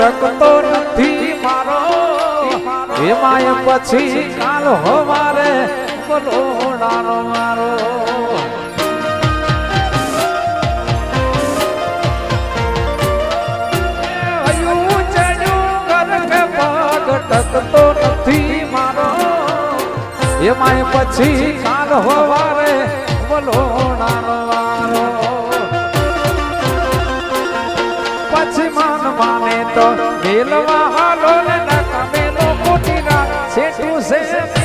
ટકતો નથી મારો એમાંય પછી કાલ હવારે બલોડાનો મારો હયું ચડ્યું ઘર કે પગ ટકતો નથી મારો એમાંય પછી કાલ હવારે બલોડાનો મારો તો વેલવા હાલો ને નકા નો. કોટીના છેટું છે.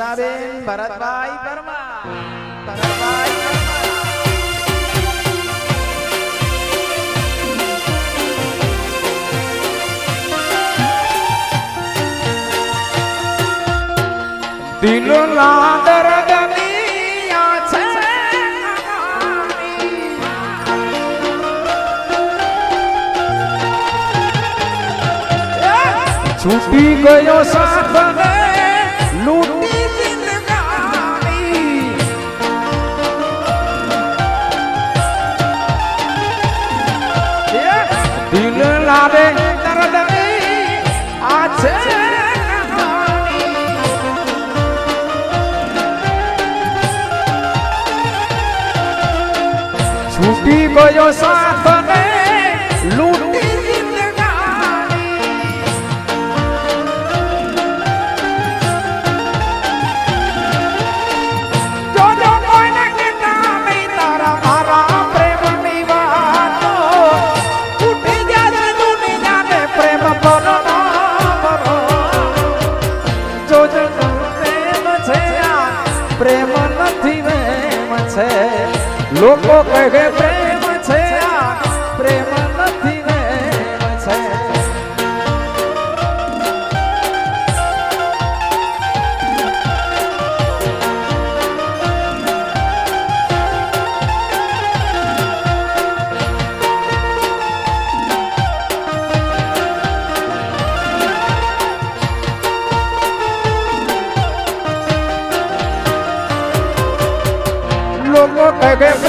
હંસાબેન ભરતભાઈ પરમાર ભરતભાઈ દિલો લાદર ગનિયા છે છૂટી ગયો સાધને દિલ લારે દર્દ આ છે છૂટી ગયો સાધને લોકો કહે પ્રેમ છે આ પ્રેમ નથી વેમ છે લોકો કહે કે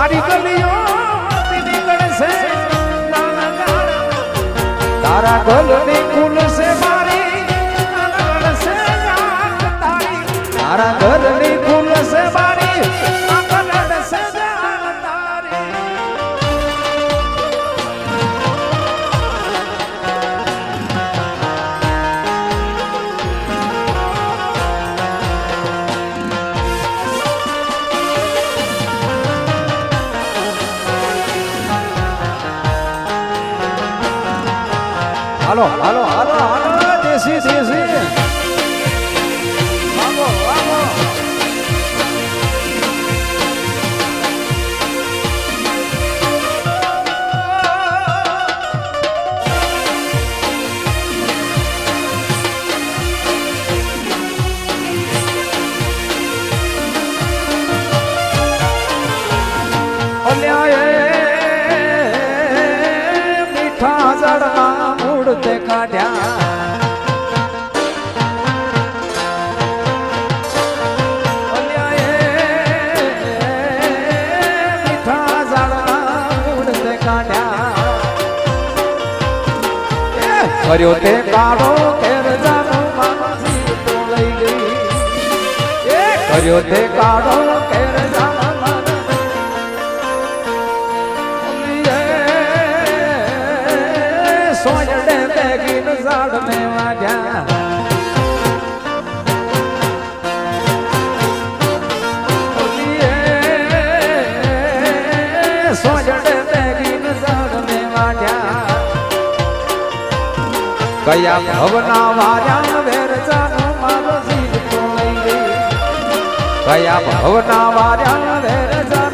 તારી ગલીઓ નીકળશે તારા ગલની ખુલશે મારી તારા. તારા હાલો હાલો હાલો હાલો દેશી દેશી કર્યો તે કાળો એ કર્યો તે કાળો જાનો સોયડે બેગીન ઝાડ કયા ભવના વાર્યા વેર જાનો મારો જીવ તો લઈ કયા ભવના વાર્યા વેર જાનો